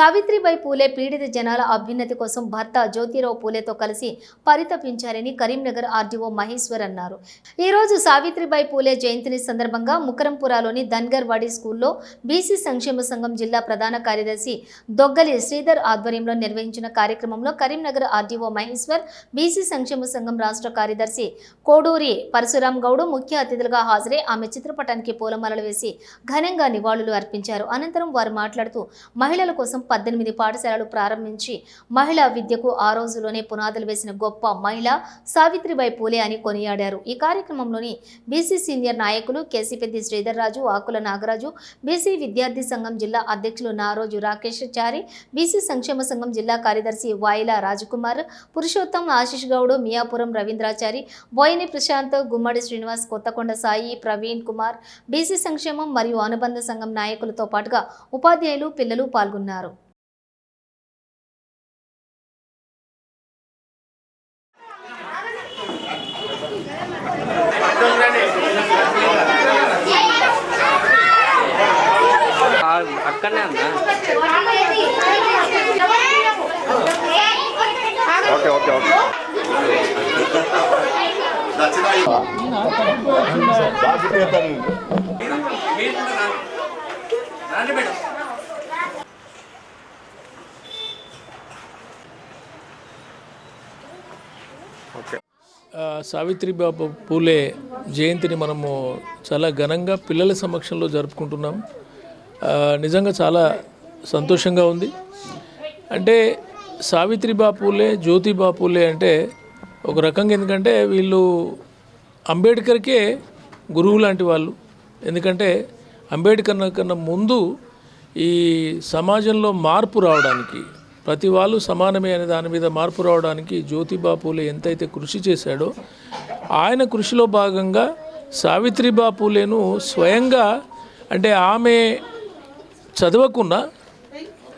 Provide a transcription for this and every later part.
సావిత్రిబాయి పూలే పీడిత జనాల అభ్యున్నతి కోసం భర్త జ్యోతిరావు పూలేతో కలిసి పరితపించారని కరీంనగర్ ఆర్డీఓ మహేశ్వర్ అన్నారు. ఈరోజు సావిత్రిబాయి పూలే జయంతిని సందర్భంగా ముకరంపురాలోని ధన్గర్ వాడి స్కూల్లో బీసీ సంక్షేమ సంఘం జిల్లా ప్రధాన కార్యదర్శి దొగ్గలి శ్రీధర్ ఆధ్వర్యంలో నిర్వహించిన కార్యక్రమంలో కరీంనగర్ ఆర్డీఓ మహేశ్వర్ బీసీ సంక్షేమ సంఘం రాష్ట్ర కార్యదర్శి కోడూరి పరశురాం గౌడ్ ముఖ్య అతిథులుగా హాజరై ఆమె చిత్రపటానికి పూలమాలలు వేసి ఘనంగా నివాళులు అర్పించారు. అనంతరం వారు మాట్లాడుతూ మహిళల కోసం పద్దెనిమిది పాఠశాలలు ప్రారంభించి మహిళా విద్యకు ఆ రోజులోనే పునాదులు వేసిన గొప్ప మహిళ సావిత్రిబాయి పూలే అని కొనియాడారు. ఈ కార్యక్రమంలోని బీసీ సీనియర్ నాయకులు కేసీపెద్ది శ్రీధర్ రాజు ఆకుల నాగరాజు బీసీ విద్యార్థి సంఘం జిల్లా అధ్యక్షులు నారోజు రాకేష్ చారి బీసీ సంక్షేమ సంఘం జిల్లా కార్యదర్శి వాయిలా రాజకుమార్ పురుషోత్తం ఆశిష్ గౌడ్ మియాపురం రవీంద్రాచారి బోయిని ప్రశాంత్ గుమ్మడి శ్రీనివాస్ కొత్తకొండ సాయి ప్రవీణ్ కుమార్ బీసీ సంక్షేమం మరియు అనుబంధ సంఘం నాయకులతో పాటుగా ఉపాధ్యాయులు పిల్లలు పాల్గొన్నారు ఆ- అక్కడనే ఉందా ఓకే ఓకే సావిత్రిబాబు పూలే జయంతిని మనము చాలా ఘనంగా పిల్లల సమక్షంలో జరుపుకుంటున్నాం. నిజంగా చాలా సంతోషంగా ఉంది. అంటే సావిత్రిబా పూలే జ్యోతిబా పూలే అంటే ఒక రకంగా ఎందుకంటే వీళ్ళు అంబేద్కర్కే గురువు లాంటి వాళ్ళు. ఎందుకంటే అంబేద్కర్ కన్నా ముందు ఈ సమాజంలో మార్పు రావడానికి ప్రతి వాళ్ళు సమానమే అనే దాని మీద మార్పు రావడానికి జ్యోతిబా పూలే ఎంతైతే కృషి చేశాడో ఆయన కృషిలో భాగంగా సావిత్రిబా పూలేను స్వయంగా అంటే ఆమె చదవకుండా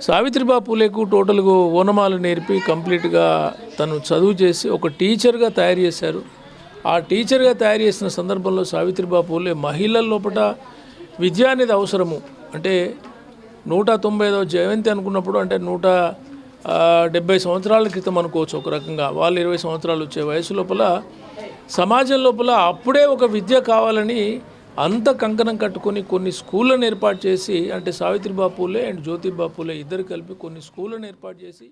సావిత్రిబా పూలేకు టోటల్గా ఓనమాలు నేర్పి కంప్లీట్గా తను చదువు చేసి ఒక టీచర్గా తయారు చేశారు. ఆ టీచర్గా తయారు చేసిన సందర్భంలో సావిత్రిబా పూలే మహిళల లోపల విద్య అనేది అవసరము. అంటే నూట తొంభై ఐదవ జయంతి అనుకున్నప్పుడు అంటే నూట డెబ్బై సంవత్సరాల క్రితం అనుకోవచ్చు ఒక రకంగా. వాళ్ళు ఇరవై సంవత్సరాలు వచ్చే వయసు లోపల సమాజం లోపల అప్పుడే ఒక విద్య కావాలని అంత కంకణం కట్టుకొని కొన్ని స్కూళ్ళను ఏర్పాటు చేసి అంటే సావిత్రిబాపూలే అండ్ జ్యోతిబాపూలే ఇద్దరు కలిపి కొన్ని స్కూళ్ళను ఏర్పాటు చేసి